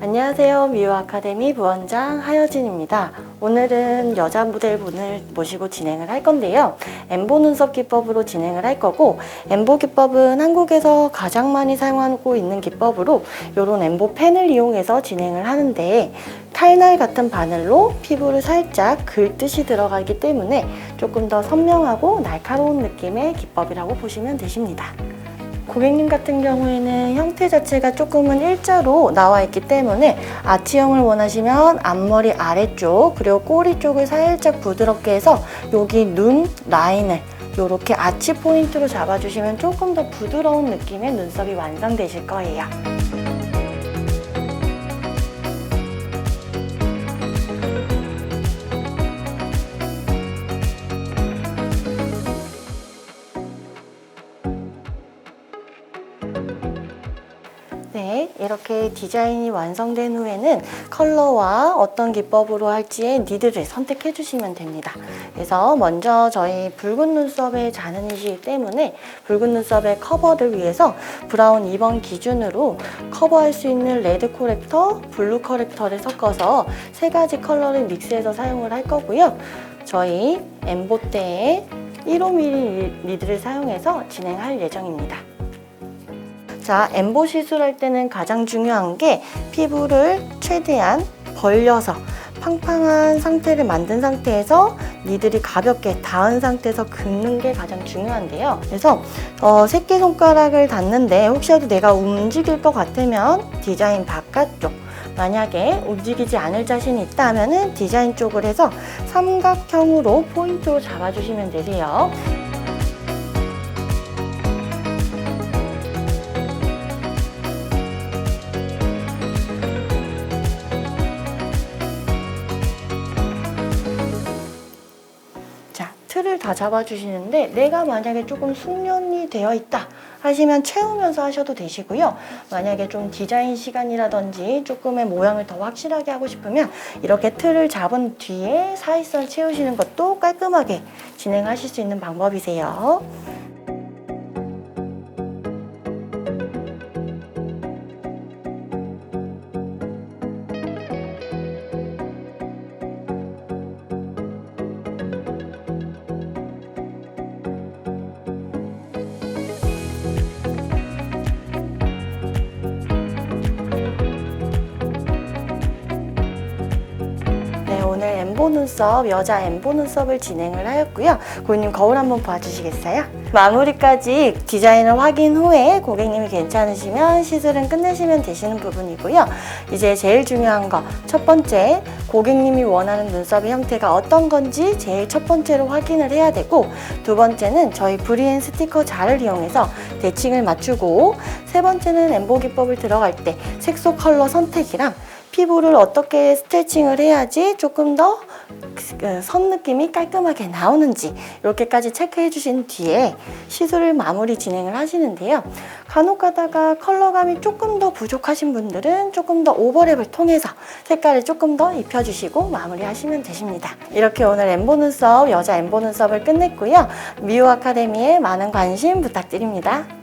안녕하세요. 미우 아카데미 부원장 하여진입니다. 오늘은 여자 모델분을 모시고 진행을 할 건데요. 엠보 눈썹 기법으로 진행을 할 거고, 엠보 기법은 한국에서 가장 많이 사용하고 있는 기법으로 이런 엠보 펜을 이용해서 진행을 하는데, 칼날 같은 바늘로 피부를 살짝 긁듯이 들어가기 때문에 조금 더 선명하고 날카로운 느낌의 기법이라고 보시면 되십니다. 고객님 같은 경우에는 형태 자체가 조금은 일자로 나와 있기 때문에 아치형을 원하시면 앞머리 아래쪽 그리고 꼬리 쪽을 살짝 부드럽게 해서 여기 눈 라인을 이렇게 아치 포인트로 잡아주시면 조금 더 부드러운 느낌의 눈썹이 완성되실 거예요. 이렇게 디자인이 완성된 후에는 컬러와 어떤 기법으로 할지의 니드를 선택해 주시면 됩니다. 그래서 먼저 저희 붉은 눈썹의 잔흔이시기 때문에 붉은 눈썹의 커버를 위해서 브라운 2번 기준으로 커버할 수 있는 레드 코렉터, 블루 코렉터를 섞어서 세 가지 컬러를 믹스해서 사용을 할 거고요. 저희 엠보테의 15mm 리드를 사용해서 진행할 예정입니다. 자, 엠보 시술할 때는 가장 중요한 게 피부를 최대한 벌려서 팡팡한 상태를 만든 상태에서 니들이 가볍게 닿은 상태에서 긁는 게 가장 중요한데요. 그래서 어, 새끼손가락을 닿는데 혹시라도 내가 움직일 것 같으면 디자인 바깥쪽 만약에 움직이지 않을 자신이 있다 하면 디자인 쪽을 해서 삼각형으로 포인트로 잡아주시면 되세요. 틀을 다 잡아주시는데 내가 만약에 조금 숙련이 되어 있다 하시면 채우면서 하셔도 되시고요. 만약에 좀 디자인 시간이라든지 조금의 모양을 더 확실하게 하고 싶으면 이렇게 틀을 잡은 뒤에 사이선 채우시는 것도 깔끔하게 진행하실 수 있는 방법이세요. 엠보 눈썹, 여자 엠보 눈썹을 진행을 하였고요. 고객님 거울 한번 봐주시겠어요? 마무리까지 디자인을 확인 후에 고객님이 괜찮으시면 시술은 끝내시면 되시는 부분이고요. 이제 제일 중요한 거, 첫 번째, 고객님이 원하는 눈썹의 형태가 어떤 건지 제일 첫 번째로 확인을 해야 되고, 두 번째는 저희 브리엔 스티커 자를 이용해서 대칭을 맞추고, 세 번째는 엠보 기법을 들어갈 때 색소 컬러 선택이랑 피부를 어떻게 스트레칭을 해야지 조금 더 선 느낌이 깔끔하게 나오는지 이렇게까지 체크해 주신 뒤에 시술을 마무리 진행을 하시는데요. 간혹 가다가 컬러감이 조금 더 부족하신 분들은 조금 더 오버랩을 통해서 색깔을 조금 더 입혀주시고 마무리 하시면 되십니다. 이렇게 오늘 엠보 눈썹, 여자 엠보 눈썹을 끝냈고요. 미우 아카데미에 많은 관심 부탁드립니다.